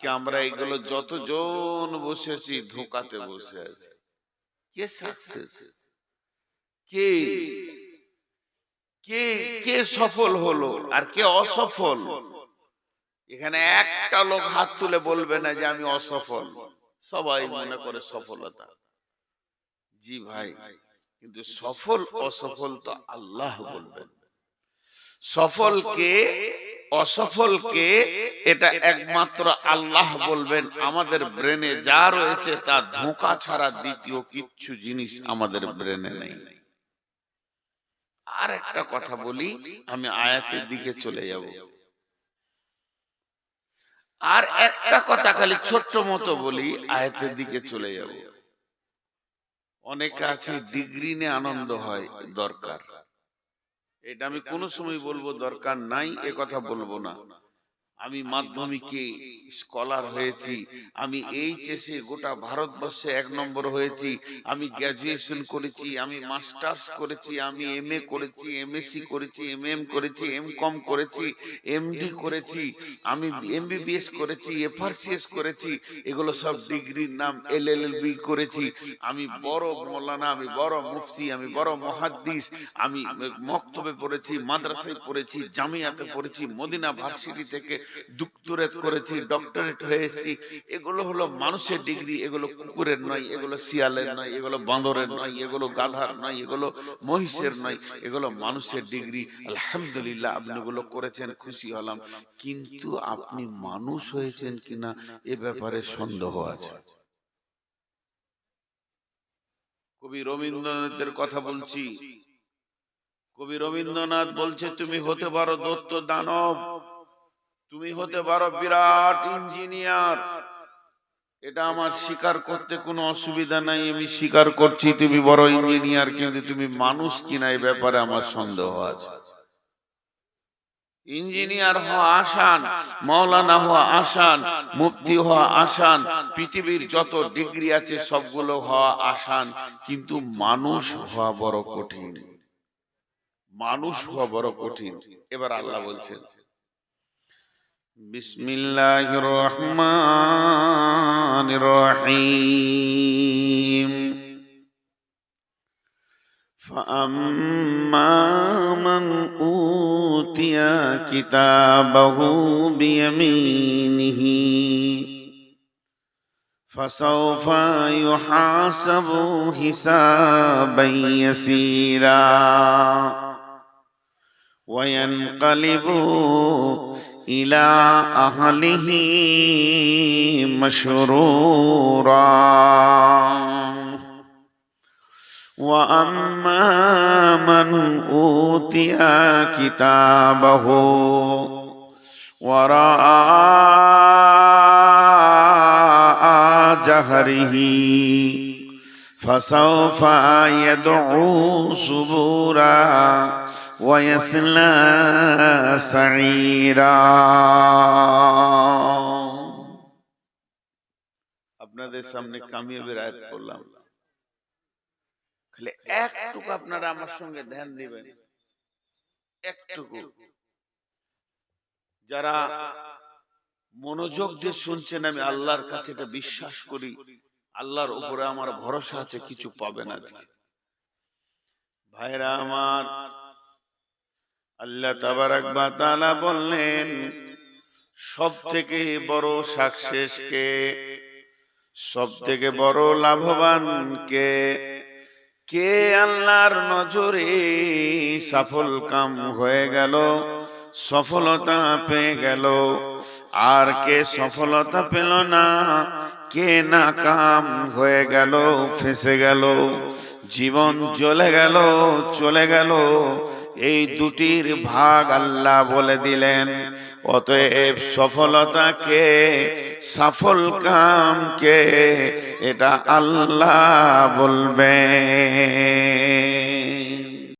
আজকে আমরা এগুলো যতজন বসেছি, ধোকাতে বসে আছি। কে সাকসেস কে? কে কে সফল হলো আর কে অসফল? এখানে একটা লোক হাত তুলে বলবে না যে আমি অসফল। সবাই মনে করে সফলতা। জি ভাই, কিন্তু সফল, অসফল তো আল্লাহ বলবেন। সফলকে অসফলকে এটা একমাত্র আল্লাহ বলবেন। আমাদের ব্রেনে যা রয়েছে তা ধোঁকা ছাড়া দ্বিতীয় কিচ্ছু জিনিস আমাদের ব্রেনে নেই। আর একটা কথা বলি, আমি আয়াতের দিকে চলে যাব। আর একটা কথা খালি ছোট্ট মতো বলি, আয়াতের দিকে চলে যাব। অনেকে আছে, ডিগ্রি নিয়ে আনন্দ হয়, দরকার। এটা আমি কোনো সময় বলব দরকার নাই এ কথা বলব না। আমি মাধ্যমিকে স্কলার হয়েছি আমি এইচএসে গোটা ভারতবর্ষে এক নম্বর হয়েছি আমি গ্র্যাজুয়েশন করেছি আমি মাস্টার্স করেছি আমি এম এ করেছি এমএসসি করেছি এম এম করেছি এম কম করেছি এমডি করেছি আমি এমবিবিএস করেছি এফআরসিএস করেছি এগুলো সব ডিগ্রির নাম এল করেছি আমি বড় মৌলানা আমি বড় মুফতি আমি বড় মহাদ্দিস আমি মক্তবে পড়েছি মাদ্রাসায় পড়েছি জামিয়াতে পড়েছি মদিনা ভার্সিটি থেকে ডক্টরেট করেছি ডক্টরেট হয়েছি, এগুলো হলো মানুষের ডিগ্রি এগুলো কুকুরের নয়, এগুলো শিয়ালের নয়, এগুলো বাঁদরের নয়, এগুলো গাধার নয়, এগুলো মহিষের নয়, এগুলো মানুষের ডিগ্রি আলহামদুলিল্লাহ, আপনি এগুলো করেছেন, খুশি হলাম। কিন্তু আপনি মানুষ হয়েছেন কিনা, এ ব্যাপারে সন্দেহ আছে। কবি রবীন্দ্রনাথের কথা বলছি। কবি রবীন্দ্রনাথ বলছে, তুমি হতে পারো দত্ত দানব। তুমি হতে পারো বিরাট ইঞ্জিনিয়ার। এটা আমার স্বীকার করতে কোনো অসুবিধা নাই আমি স্বীকার করছি তুমি বড় ইঞ্জিনিয়ার কিন্তু তুমি মানুষ কিনা এই ব্যাপারে আমার সন্দেহ আছে। ইঞ্জিনিয়ার হওয়া আসান মৌলানা হওয়া আসান মুফতি হওয়া আসান পৃথিবীর যত ডিগ্রি আছে সবগুলো হওয়া আসান কিন্তু মানুষ হওয়া বড় কঠিন। মানুষ হওয়া বড় কঠিন। এবার আল্লাহ বলছেন بسم الله الرحمن الرحيم. فأما من أوتي كتابه بيمينه فسوف يحاسب حسابا يسيرا. وينقلب إلى أهله مشرورا. وأما من أوتي كتابه وراء جهره فسوف يدعو سبورا ويصلى سعيرا আপনাদের সামনে কামিয়াবের আয়াত করলাম খালি একটুকু আপনারা আমার সঙ্গে ধ্যান দিবেন একটুকু যারা মনোযোগ দিয়ে শুনছেন আমি আল্লাহর কাছে এটা বিশ্বাস করি আল্লাহর উপরে আমার ভরসা আছে কিছু পাবেন আজকে ভাইরা আমার আল্লাহ তাবারাক বা তাআলা বললেন সব থেকে বড় সাকসেস কে? সব থেকে বড় লাভবান কে? কে আল্লাহর নজরে সফল কাম হয়ে গেল, সফলতা পেয়ে গেল? আর কে সফলতা পেল না, কে না কাম হয়ে গেল, ফেসে গেল? জীবন চলে গেল চলে গেল? এই দুটির ভাগ আল্লাহ বলে দিলেন। অতএব সফলতাকে সফল কামকে এটা আল্লাহ বলবে